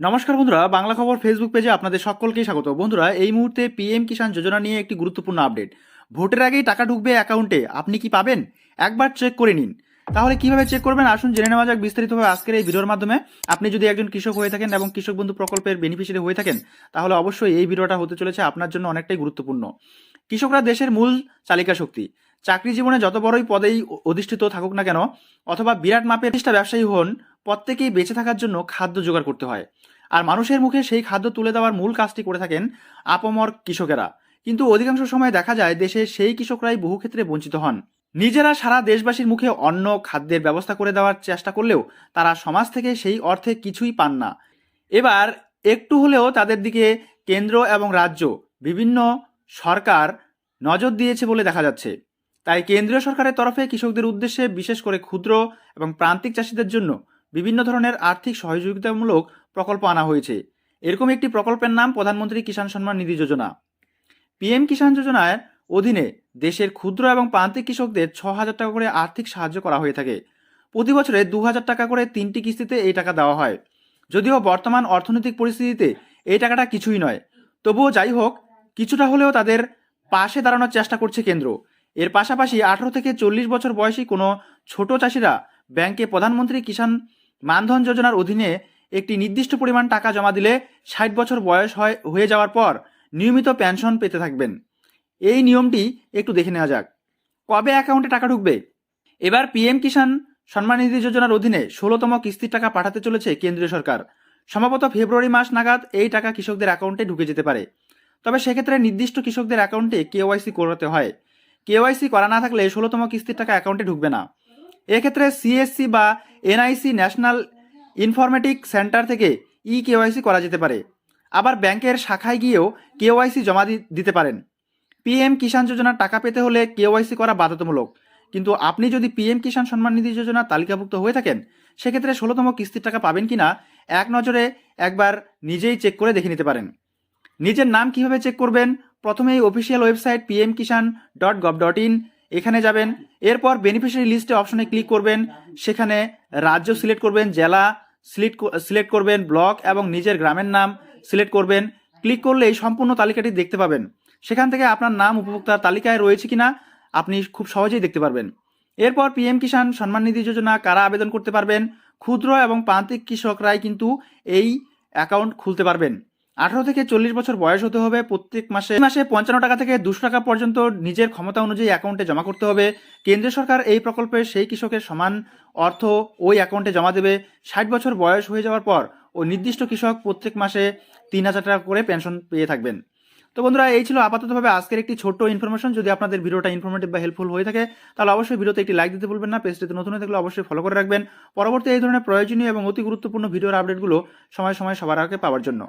নমস্কার বন্ধুরা, বাংলা খবর ফেসবুক পেজে আপনাদের সকলকেই স্বাগত। বন্ধুরা, এই মুহূর্তে পিএম কিষাণ যোজনা নিয়ে একটি গুরুত্বপূর্ণ আপডেট ভোটের আগেই টাকা ঢুকবে অ্যাকাউন্টে আপনি কি পাবেন? একবার চেক করে নিন। তাহলে কীভাবে চেক করবেন? আসুন জেনে নেওয়া যাক বিস্তারিতভাবে আজকের এই ভিডিওর মাধ্যমে। আপনি যদি একজন কৃষক হয়ে থাকেন এবং কৃষক বন্ধু প্রকল্পের বেনিফিশিয়ারি হয়ে থাকেন, তাহলে অবশ্যই এই ভিডিওটা হতে চলেছে আপনার জন্য অনেকটাই গুরুত্বপূর্ণ। কৃষকরা দেশের মূল চালিকা শক্তি। চাকরি জীবনে যত বড়ই পদেই অধিষ্ঠিত থাকুক না কেন, অথবা বিরাট মাপের ব্যবসায়ী হন প্রত্যেকেই বেঁচে থাকার জন্য খাদ্য জোগাড় করতে হয়। আর মানুষের মুখে সেই খাদ্য তুলে দেওয়ার মূল কাজটি করে থাকেন আপমর কৃষকেরা। কিন্তু অধিকাংশ সময় দেখা যায় দেশে সেই কৃষকরাই বহু ক্ষেত্রে বঞ্চিত হন। নিজেরা সারা দেশবাসীর মুখে অন্ন, খাদ্যের ব্যবস্থা করে দেওয়ার চেষ্টা করলেও তারা সমাজ থেকে সেই অর্থে কিছুই পান না। এবার একটু হলেও তাদের দিকে কেন্দ্র এবং রাজ্য, বিভিন্ন সরকার নজর দিয়েছে বলে দেখা যাচ্ছে। তাই কেন্দ্রীয় সরকারের তরফে কৃষকদের উদ্দেশ্যে বিশেষ করে ক্ষুদ্র এবং প্রান্তিক চাষিদের জন্য বিভিন্ন ধরনের আর্থিক সহযোগিতামূলক প্রকল্প আনা হয়েছে। এরকম একটি প্রকল্পের নাম প্রধানমন্ত্রী কিষাণ সম্মান নিধি যোজনা। পিএম কিষাণ যোজনার অধীনে দেশের ক্ষুদ্র এবং প্রান্তিক কৃষকদের ছ হাজার টাকা করে আর্থিক সাহায্য করা হয়ে থাকে। প্রতি বছরে দু হাজার টাকা করে তিনটি কিস্তিতে এই টাকা দেওয়া হয়। যদিও বর্তমান অর্থনৈতিক পরিস্থিতিতে এই টাকাটা কিছুই নয়। তবুও যাই হোক, কিছুটা হলেও তাদের পাশে দাঁড়ানোর চেষ্টা করছে কেন্দ্র। এর পাশাপাশি আঠারো থেকে চল্লিশ বছর বয়সী কোনো ছোট চাষিরা ব্যাংকে প্রধানমন্ত্রী কিষাণ মানধন যোজনার অধীনে একটি নির্দিষ্ট পরিমাণ টাকা জমা দিলে ষাট বছর বয়স হয়, হয়ে যাওয়ার পর নিয়মিত পেনশন পেতে থাকবেন। এই নিয়মটি একটু দেখে নেওয়া যাক। কবে অ্যাকাউন্টে টাকা ঢুকবে? এবার পিএম কিষাণ সম্মান নিধি যোজনার অধীনে ষোলোতম কিস্তির টাকা পাঠাতে চলেছে কেন্দ্রীয় সরকার। সম্ভবত ফেব্রুয়ারি মাস নাগাদ এই টাকা কৃষকদের অ্যাকাউন্টে ঢুকে যেতে পারে। তবে সেক্ষেত্রে নির্দিষ্ট কৃষকদের অ্যাকাউন্টে কেওয়াইসি করাতে হয়। কেওয়াইসি করা না থাকলে ষোলোতম কিস্তির টাকা অ্যাকাউন্টে ঢুকবে না। এক্ষেত্রে সিএসসি বা এনআইসি ন্যাশনাল ইনফরমেটিক সেন্টার থেকে ই কেওয়াইসি করা যেতে পারে। আবার ব্যাংকের শাখায় গিয়েও কেওয়াইসি জমা দিতে পারেন। পিএম কিষাণ যোজনার টাকা পেতে হলে কেওয়াইসি করা বাধ্যতামূলক। কিন্তু আপনি যদি পিএম কিষাণ সম্মান নিধি যোজনা তালিকাভুক্ত হয়ে থাকেন, সেক্ষেত্রে ষোলোতম কিস্তির টাকা পাবেন কিনা এক নজরে একবার নিজেই চেক করে দেখে নিতে পারেন। নিজের নাম কীভাবে চেক করবেন? প্রথমেই official website PM Kisan dot gov dot in এখানে যাবেন। এরপর বেনিফিশিয়ারি লিস্টে অপশনে ক্লিক করবেন। সেখানে রাজ্য সিলেক্ট করবেন, জেলা সিলেক্ট সিলেক্ট করবেন ব্লক এবং নিজের গ্রামের নাম সিলেক্ট করবেন। ক্লিক করলেই সম্পূর্ণ তালিকাটি দেখতে পাবেন। সেখান থেকে আপনার নাম, উপভোক্তার তালিকায় রয়েছে কিনা আপনি খুব সহজেই দেখতে পারবেন। এরপর পিএম কিষাণ সম্মান নিধি যোজনা কারা আবেদন করতে পারবেন? ক্ষুদ্র এবং প্রান্তিক কৃষকরাই কিন্তু এই অ্যাকাউন্ট খুলতে পারবেন। আঠারো থেকে চল্লিশ বছর বয়স হতে হবে, প্রত্যেক মাসে মাসে পঞ্চান্ন টাকা থেকে দুশো টাকা পর্যন্ত নিজের ক্ষমতা অনুযায়ী অ্যাকাউন্টে জমা করতে হবে। কেন্দ্রীয় সরকার এই প্রকল্পে সেই কৃষকের সমান অর্থ ওই অ্যাকাউন্টে জমা দেবে। ষাট বছর বয়স হয়ে যাওয়ার পর ও নির্দিষ্ট কৃষক প্রত্যেক মাসে তিন হাজার টাকা করে পেনশন পেয়ে থাকবেন। তো বন্ধুরা, এই ছিল আপাততভাবে আজকের একটি ছোট্ট ইনফরমেশন যদি আপনাদের ভিডিওটা ইনফরমেটিভ বা হেল্পফুল হয়ে থাকে, তাহলে অবশ্যই ভিডিওতে একটি লাইক দিতে ভুলবেন না। পেজটিতে নতুন হয়ে থাকলে অবশ্যই ফলো করে রাখবেন। পরবর্তী এই ধরনের প্রয়োজনীয় এবং অতি গুরুত্বপূর্ণ ভিডিওর আপডেটগুলো সময় সময় সবার আগে পাওয়ার জন্য।